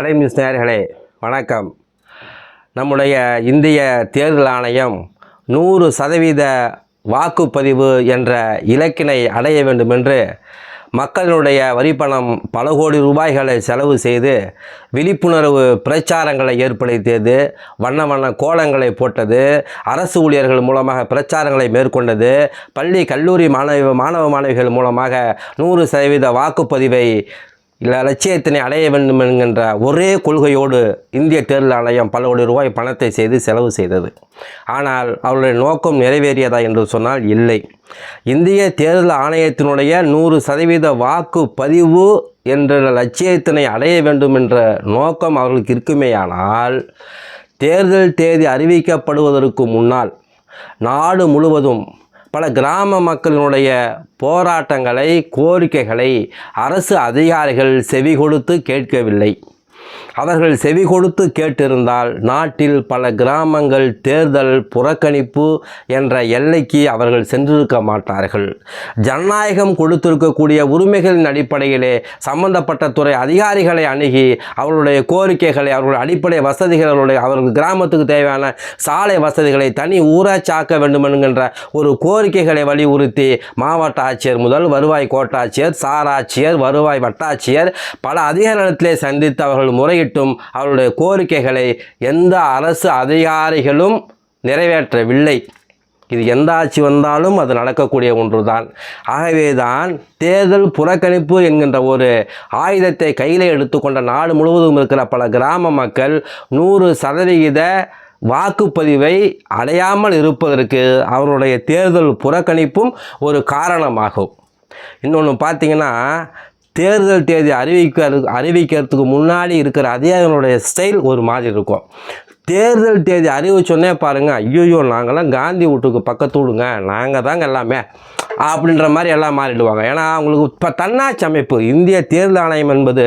தலை நியூஸ் நேர்களே வணக்கம். நம்முடைய இந்திய தேர்தல் ஆணையம் நூறு சதவீத வாக்குப்பதிவு என்ற இலக்கினை அடைய வேண்டும் என்று மக்களுடைய வரிப்பணம் பல கோடி ரூபாய்களை செலவு செய்து விழிப்புணர்வு பிரச்சாரங்களை ஏற்படுத்தியது வண்ண வண்ண கோலங்களை போட்டது அரசு ஊழியர்கள் மூலமாக பிரச்சாரங்களை மேற்கொண்டது பள்ளி கல்லூரி மாணவ மாணவ மாணவிகள் மூலமாக நூறு சதவீத வாக்குப்பதிவை இல்லை லட்சியத்தினை அடைய வேண்டும் என்கின்ற ஒரே கொள்கையோடு இந்திய தேர்தல் ஆணையம் பல கோடி ரூபாய் பணத்தை செய்து செலவு செய்தது. ஆனால் அவருடைய நோக்கம் நிறைவேறியதா என்று சொன்னால் இல்லை. இந்திய தேர்தல் ஆணையத்தினுடைய நூறு சதவீத வாக்கு பதிவு என்ற லட்சியத்தினை அடைய வேண்டும் என்ற நோக்கம் அவர்களுக்கு இருக்குமேயானால் தேர்தல் தேதி அறிவிக்கப்படுவதற்கு முன்னால் நாடு முழுவதும் பல கிராம மக்களினுடைய போராட்டங்களை கோரிக்கைகளை அரசு அதிகாரிகள் செவி கொடுத்து கேட்கவில்லை. அவர்கள் செவி கொடுத்து கேட்டிருந்தால் நாட்டில் பல கிராமங்கள் தேர்தல் புறக்கணிப்பு என்ற எல்லைக்கு அவர்கள் சென்றிருக்க மாட்டார்கள். ஜனநாயகம் கொடுத்திருக்கக்கூடிய உரிமைகளின் அடிப்படையிலே சம்பந்தப்பட்ட துறை அதிகாரிகளை அணுகி அவர்களுடைய கோரிக்கைகளை அவர்களுடைய அடிப்படை வசதிகள் அவர்களுடைய அவர்கள் கிராமத்துக்கு தேவையான சாலை வசதிகளை தனி ஊராட்சாக்க வேண்டும் என்கின்ற ஒரு கோரிக்கைகளை வலியுறுத்தி மாவட்ட ஆட்சியர் முதல் வருவாய் கோட்டாட்சியர் சாராட்சியர் வருவாய் வட்டாட்சியர் பல அதிகாரிகளத்திலே சந்தித்து அவர்கள் முறையிட்டும் அவருடைய கோரிக்கைகளை எந்த அரசு அதிகாரிகளும் நிறைவேற்றவில்லை. இது எந்த ஆட்சி வந்தாலும் அது நடக்கக்கூடிய ஒன்றுதான். ஆகவே தான் தேர்தல் புறக்கணிப்பு என்கின்ற ஒரு ஆயுதத்தை கையில் எடுத்துக்கொண்ட நாடு முழுவதும் இருக்கிற பல கிராம மக்கள் நூறு சதவிகித வாக்குப்பதிவை அடையாமல் இருப்பதற்கு அவருடைய தேர்தல் புறக்கணிப்பும் ஒரு காரணமாகும். இன்னொன்று பார்த்தீங்கன்னா தேர்தல் தேதி அறிவிக்க அறிவிக்கிறதுக்கு முன்னாடி இருக்கிற அதிகாரிகளுடைய ஸ்டைல் ஒரு மாதிரி இருக்கும். தேர்தல் தேதி அறிவிச்சோன்னே பாருங்கள் ஐயோயோ நாங்களாம் காந்தி வீட்டுக்கு பக்கத்து விடுங்க நாங்கள் தாங்க எல்லாமே அப்படின்ற மாதிரி எல்லாம் மாறிடுவாங்க. ஏன்னா அவங்களுக்கு இப்போ தன்னாட்சி அமைப்பு இந்திய தேர்தல் ஆணையம் என்பது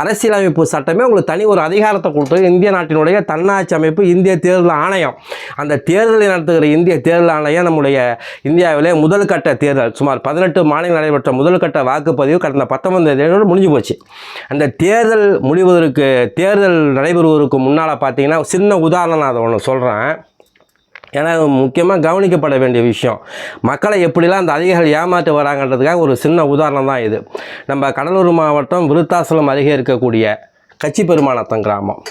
அரசியலமைப்பு சட்டமே உங்களுக்கு தனி ஒரு அதிகாரத்தை கொடுத்து இந்திய நாட்டினுடைய தன்னாட்சி அமைப்பு இந்திய தேர்தல் ஆணையம். அந்த தேர்தலை நடத்துகிற இந்திய தேர்தல் ஆணையம் நம்முடைய இந்தியாவிலே முதல் கட்ட தேர்தல். சுமார் பதினெட்டு மாநிலம் நடைபெற்ற முதல் கட்ட வாக்குப்பதிவு கடந்த பத்தொன்பது தேதியோடு முடிஞ்சு போச்சு. அந்த தேர்தல் முடிவதற்கு தேர்தல் நடைபெறுவதற்கு முன்னால் பார்த்தீங்கன்னா சின்ன உதாரணம் நான் அதை ஒன்று சொல்கிறேன் ஏன்னா முக்கியமாக கவனிக்கப்பட வேண்டிய விஷயம். மக்களை எப்படிலாம் அந்த அதிகாரிகள் ஏமாற்றி வராங்கன்றதுக்காக ஒரு சின்ன உதாரணம் தான் இது. நம்ம கடலூர் மாவட்டம் விருத்தாசலம் அருகே இருக்கக்கூடிய கச்சி பெருமானத்தம் கிராமம்.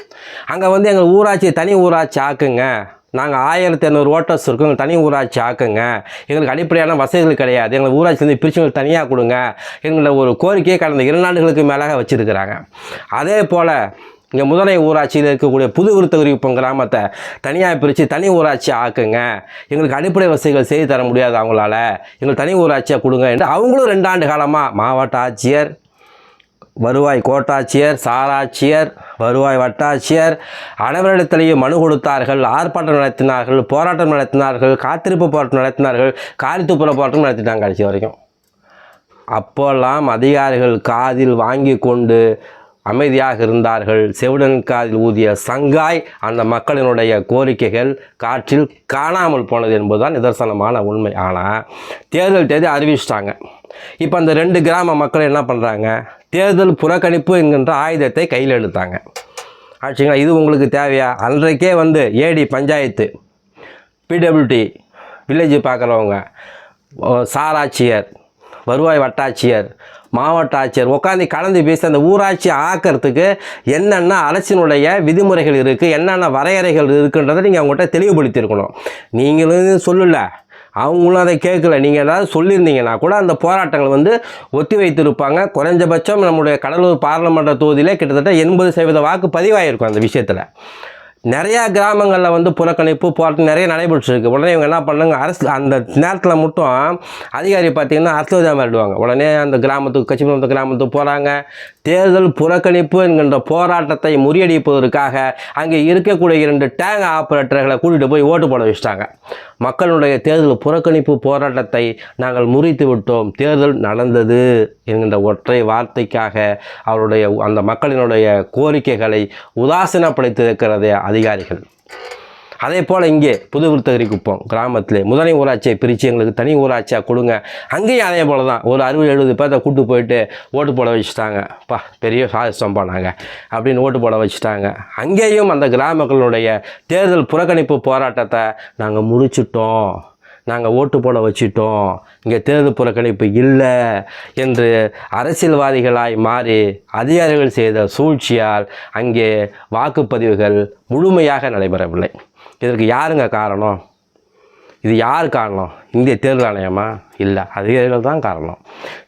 அங்கே வந்து எங்கள் ஊராட்சி தனி ஊராட்சி ஆக்குங்க. நாங்கள் ஆயிரத்தி இரநூறு ஓட்டர்ஸ் இருக்கோம். எங்கள் தனி ஊராட்சி ஆக்குங்க. எங்களுக்கு அடிப்படையான வசதிகள் கிடையாது. எங்கள் ஊராட்சி வந்து தனியாக கொடுங்க. எங்களோட ஒரு கோரிக்கையை கடந்த இரண்டு ஆண்டுகளுக்கு மேலாக வச்சுருக்கிறாங்க. அதே போல் இங்கே முதலை ஊராட்சியில் இருக்கக்கூடிய புது விருத்தகுரிப்பம் கிராமத்தை தனியாக பிரித்து தனி ஊராட்சி ஆக்குங்க. எங்களுக்கு அடிப்படை வசதிகள் செய்து தர முடியாது அவங்களால. எங்களுக்கு தனி ஊராட்சியாக கொடுங்க என்று அவங்களும் ரெண்டாண்டு காலமாக மாவட்ட ஆட்சியர் வருவாய் கோட்டாட்சியர் சாராட்சியர் வருவாய் வட்டாட்சியர் அனைவரிடத்திலேயும் மனு கொடுத்தார்கள். ஆர்ப்பாட்டம் நடத்தினார்கள் போராட்டம் நடத்தினார்கள் காத்திருப்பு போராட்டம் நடத்தினார்கள் காரித்துப்புற போராட்டம் நடத்திட்டாங்க கடைசி வரைக்கும். அப்போல்லாம் அதிகாரிகள் காதில் வாங்கி கொண்டு அமைதியாக இருந்தார்கள். செவிடன் காதில் ஊதிய சங்காய் அந்த மக்களினுடைய கோரிக்கைகள் காற்றில் காணாமல் போனது என்பதுதான் நிதர்சனமான உண்மை. ஆனால் தேர்தல் தேதி அறிவிச்சிட்டாங்க. இப்போ அந்த ரெண்டு கிராம மக்கள் என்ன பண்ணுறாங்க தேர்தல் புறக்கணிப்பு என்கின்ற ஆயுதத்தை கையில் எடுத்தாங்க. ஆச்சுங்களா? இது உங்களுக்கு தேவையா? அன்றைக்கே வந்து ஏடி பஞ்சாயத்து பிடபிள்யூடி வில்லேஜ் பார்க்குறவங்க சாராட்சியர் வருவாய் வட்டாட்சியர் மாவட்ட ஆட்சியர் உட்காந்து கலந்து பேசி அந்த ஊராட்சி ஆக்கிறதுக்கு என்னென்ன அரசினுடைய விதிமுறைகள் இருக்குது என்னென்ன வரையறைகள் இருக்குன்றதை நீங்கள் அவங்ககிட்ட தெளிவுபடுத்தியிருக்கணும். நீங்களும் சொல்லலை. அவங்களும் அதை கேட்கல. நீங்கள் ஏதாவது சொல்லியிருந்தீங்கன்னா கூட அந்த போராட்டங்கள் வந்து ஒத்தி வைத்திருப்பாங்க குறைஞ்சபட்சம் நம்முடைய கடலூர் பாராளுமன்ற தொகுதியிலே கிட்டத்தட்ட எண்பது சதவீத வாக்கு பதிவாயிருக்கும் அந்த விஷயத்தில். நிறையா கிராமங்களில் வந்து புறக்கணிப்பு போராட்டம் நிறைய நடைபெற்றிருக்கு. உடனே இவங்க என்ன பண்ணாங்க? அரசு அந்த நேரத்தில் மட்டும் அதிகாரி பார்த்தீங்கன்னா அரசியல் மாறிடுவாங்க. உடனே அந்த கிராமத்துக்கு கட்சி அந்த கிராமத்துக்கு போகிறாங்க தேர்தல் புறக்கணிப்பு என்கின்ற போராட்டத்தை முறியடிப்பதற்காக அங்கே இருக்கக்கூடிய இரண்டு டேங்க் ஆப்ரேட்டர்களை கூட்டிகிட்டு போய் ஓட்டு போட வச்சுட்டாங்க. மக்களுடைய தேர்தல் புறக்கணிப்பு போராட்டத்தை நாங்கள் முறித்து விட்டோம். தேர்தல் நடந்தது என்கின்ற ஒற்றை வார்த்தைக்காக அவருடைய அந்த மக்களினுடைய கோரிக்கைகளை உதாசீனப்படுத்தியிருக்கிறதே அதிகாரிகள். அதே போல் இங்கே புது விருத்தகிரி குப்பம் கிராமத்தில் முதலை ஊராட்சியை பிரித்து எங்களுக்கு தனி ஊராட்சியாக கொடுங்க. அங்கேயும் அதே போல் தான் ஒரு அறுபது எழுபது பேர்த்த கூட்டு போயிட்டு ஓட்டு போட வச்சுட்டாங்க. பா பெரிய சாதிச்சம் பண்ணாங்க அப்படின்னு ஓட்டு போட வச்சுட்டாங்க. அங்கேயும் அந்த கிராமங்களுடைய தேர்தல் புறக்கணிப்பு போராட்டத்தை நாங்கள் முடிச்சிட்டோம். நாங்கள் ஓட்டு போட வச்சிட்டோம். இங்கே தேர்தல் புறக்கணிப்பு இல்லை என்று அரசியல்வாதிகளாய் மாறி அதிகாரிகள் செய்த சூழ்ச்சியால் அங்கே வாக்குப்பதிவுகள் முழுமையாக நடைபெறவில்லை. இதற்கு யாருங்க காரணம்? இது யார் காரணம்? இந்திய தேர்தல் ஆணையமா? இல்லை. அதிகாரிகள் தான் காரணம்.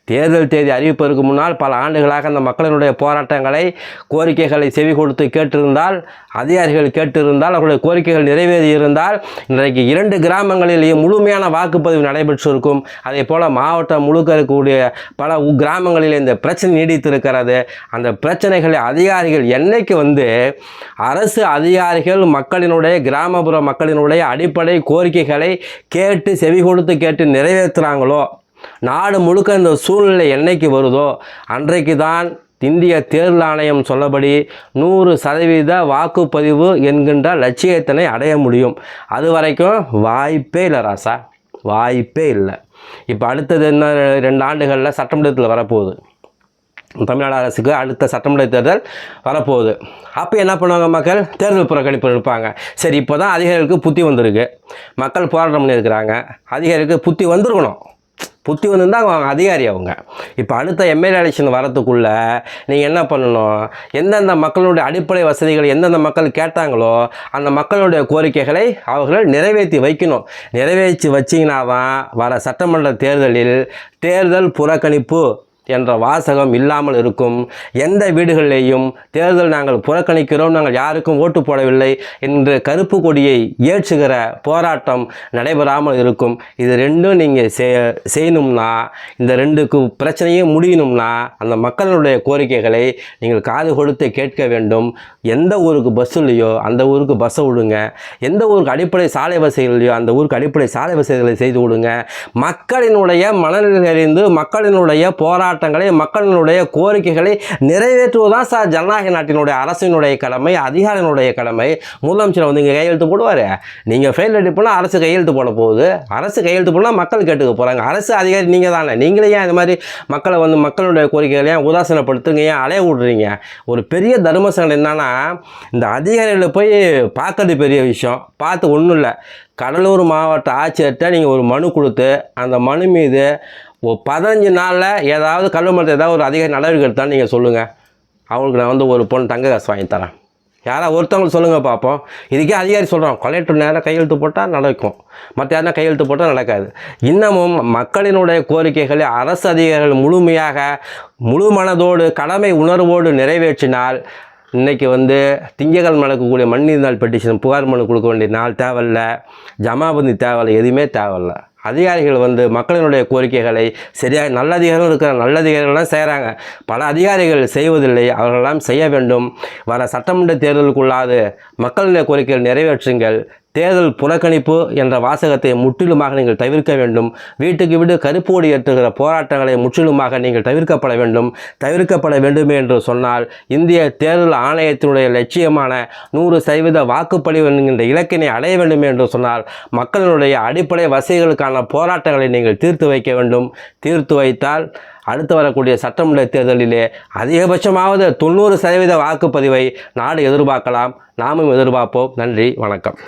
தேர்தல் தேதி அறிவிப்பதற்கு முன்னால் பல ஆண்டுகளாக அந்த மக்களினுடைய போராட்டங்களை கோரிக்கைகளை செவி கொடுத்து கேட்டிருந்தால் அதிகாரிகள் கேட்டிருந்தால் அவர்களுடைய கோரிக்கைகள் நிறைவேறி இருந்தால் இன்றைக்கு இரண்டு கிராமங்களிலேயே முழுமையான வாக்குப்பதிவு நடைபெற்றிருக்கும். அதே போல் மாவட்டம் முழுக்க இருக்கக்கூடிய பல உ- கிராமங்களில் இந்த பிரச்சனை நீடித்திருக்கிறது. அந்த பிரச்சனைகளை அதிகாரிகள் என்னைக்கு வந்து அரசு அதிகாரிகள் மக்களினுடைய கிராமப்புற மக்களினுடைய அடிப்படை கோரிக்கைகளை கேட்டு செவி கொடுத்து கேட்டு நிறைவேற்றுறாங்களோ நாடு முழுக்க இந்த சூழ்நிலை என்னைக்கு வருதோ அன்றைக்கு தான் இந்திய தேர்தல் ஆணையம் சொல்லபடி நூறு சதவீத வாக்குப்பதிவு என்கின்ற லட்சியத்தினை அடைய முடியும். அது வரைக்கும் வாய்ப்பே இல்லை ராசா. வாய்ப்பே இல்லை. இப்போ அடுத்தது என்ன ரெண்டு ஆண்டுகளில் சட்டமன்றத்தில் வரப்போகுது. தமிழ்நாடு அரசுக்கு அடுத்த சட்டமன்ற தேர்தல் வரப்போகுது. அப்போ என்ன பண்ணுவாங்க மக்கள்? தேர்தல் புறக்கணிப்பு இருப்பாங்க. சரி இப்போ தான் அதிகாரிகளுக்கு புத்தி வந்திருக்கு. மக்கள் போராட்டம் பண்ணியிருக்கிறாங்க. அதிகாரிகளுக்கு புத்தி வந்திருக்கணும். புத்தி வந்துருந்தால் அவங்க அதிகாரி அவங்க. இப்போ அடுத்த எம்எல்ஏ எலெக்ஷன் வரத்துக்குள்ளே நீங்கள் என்ன பண்ணணும்? எந்தெந்த மக்களுடைய அடிப்படை வசதிகள் எந்தெந்த மக்கள் கேட்டாங்களோ அந்த மக்களுடைய கோரிக்கைகளை அவர்கள் நிறைவேற்றி வைக்கணும். நிறைவேற்றி வச்சிங்கன்னா தான் வர சட்டமன்ற தேர்தலில் தேர்தல் புறக்கணிப்பு என்ற வாசகம் இல்லாமல் இருக்கும். எந்த வீடுகளிலேயும் தேர்தல் நாங்கள் புறக்கணிக்கிறோம். நாங்கள் யாருக்கும் ஓட்டு போடவில்லை என்ற கருப்பு கொடியை ஏற்றுகிற போராட்டம் நடைபெறாமல் இருக்கும். இது ரெண்டும் நீங்கள் செய் செய்யணும்னா இந்த ரெண்டுக்கு பிரச்சனையும் முடியணும்னா அந்த மக்களுடைய கோரிக்கைகளை நீங்கள் காது கொடுத்து கேட்க வேண்டும். எந்த ஊருக்கு பஸ் இல்லையோ அந்த ஊருக்கு பஸ்ஸை விடுங்க. எந்த ஊருக்கு அடிப்படை சாலை வசதிகள் இல்லையோ அந்த ஊருக்கு அடிப்படை சாலை வசதிகளை செய்து விடுங்க மக்களினுடைய மனநிலை அறிந்து மக்களினுடைய போராட்டம் போராட்டங்களை மக்களினுடைய கோரிக்கைகளை நிறைவேற்றுவதுதான் சார் ஜனநாயக நாட்டினுடைய அரசினுடைய கடமை அதிகாரினுடைய கடமை. முதலமைச்சர் வந்து இங்கே கையெழுத்து போடுவார். நீங்கள் ஃபெயில் அடிப்போனா அரசு கையெழுத்து போட போகுது. அரசு கையெழுத்து போனால் மக்கள் கேட்டுக்க போகிறாங்க அரசு அதிகாரி நீங்கள் தானே. நீங்களே ஏன் இந்த மாதிரி மக்களை வந்து மக்களுடைய கோரிக்கைகளை ஏன் உதாசீனப்படுத்துங்க ஏன் அலைய விடுறீங்க? ஒரு பெரிய தர்மசங்கம் என்னன்னா இந்த அதிகாரிகளை போய் பார்க்கறது பெரிய விஷயம். பார்த்து ஒன்றும் இல்லை. கடலூர் மாவட்ட ஆட்சியர்கிட்ட நீங்கள் ஒரு மனு கொடுத்து அந்த மனு மீது ஒரு பதினஞ்சு நாளில் ஏதாவது கல்வி மரத்தை ஏதாவது ஒரு அதிகாரி நடவடிக்கை எடுத்தான்னு நீங்கள் சொல்லுங்கள் அவங்களுக்கு நான் வந்து ஒரு பொண்ணு தங்க காசு வாங்கி தரேன். யாராவது ஒருத்தவங்களுக்கு சொல்லுங்கள் பார்ப்போம் இதுக்கே அதிகாரி சொல்கிறோம் கலெக்டர் நேராக கையெழுத்து போட்டால் நடக்கும். மற்ற யாருனா கையெழுத்து போட்டால் நடக்காது. இன்னமும் மக்களினுடைய கோரிக்கைகளை அரசு அதிகாரிகள் முழுமையாக முழு மனதோடு கடமை உணர்வோடு நிறைவேற்றினால் இன்றைக்கி வந்து திங்கக்கிழமை நடக்கக்கூடிய மண்ணீர் நாள் பெட்டிஷன் புகார் மனு கொடுக்க வேண்டிய நாள் தேவையில்ல ஜமாபந்தி தேவையில்லை எதுவுமே தேவையில்ல. அதிகாரிகள் வந்து மக்களினுடைய கோரிக்கைகளை சரியாக நல்ல அதிகாரிகளும் இருக்கிற நல்ல அதிகாரிகள்லாம் செய்கிறாங்க பல அதிகாரிகள் செய்வதில்லை அவர்களெல்லாம் செய்ய வேண்டும். வர சட்டமன்ற தேர்தலுக்குள்ளாது மக்களுடைய கோரிக்கைகள் நிறைவேற்றுங்கள். தேர்தல் புறக்கணிப்பு என்ற வாசகத்தை முற்றிலுமாக நீங்கள் தவிர்க்க வேண்டும். வீட்டுக்கு வீடு கருப்பு ஒடி ஏற்றுகிற போராட்டங்களை முற்றிலுமாக நீங்கள் தவிர்க்கப்பட வேண்டும். தவிர்க்கப்பட வேண்டுமே என்று சொன்னால் இந்திய தேர்தல் ஆணையத்தினுடைய லட்சியமான நூறு சதவீத வாக்குப்பதிவு என்கின்ற இலக்கினை அடைய வேண்டும் என்று சொன்னால் மக்களினுடைய அடிப்படை வசதிகளுக்கான போராட்டங்களை நீங்கள் தீர்த்து வைக்க வேண்டும். தீர்த்து வைத்தால் அடுத்து வரக்கூடிய சட்டமன்ற தேர்தலிலே அதிகபட்சமாவது தொண்ணூறு சதவீத வாக்குப்பதிவை நாடு எதிர்பார்க்கலாம். நாமும் எதிர்பார்ப்போம். நன்றி வணக்கம்.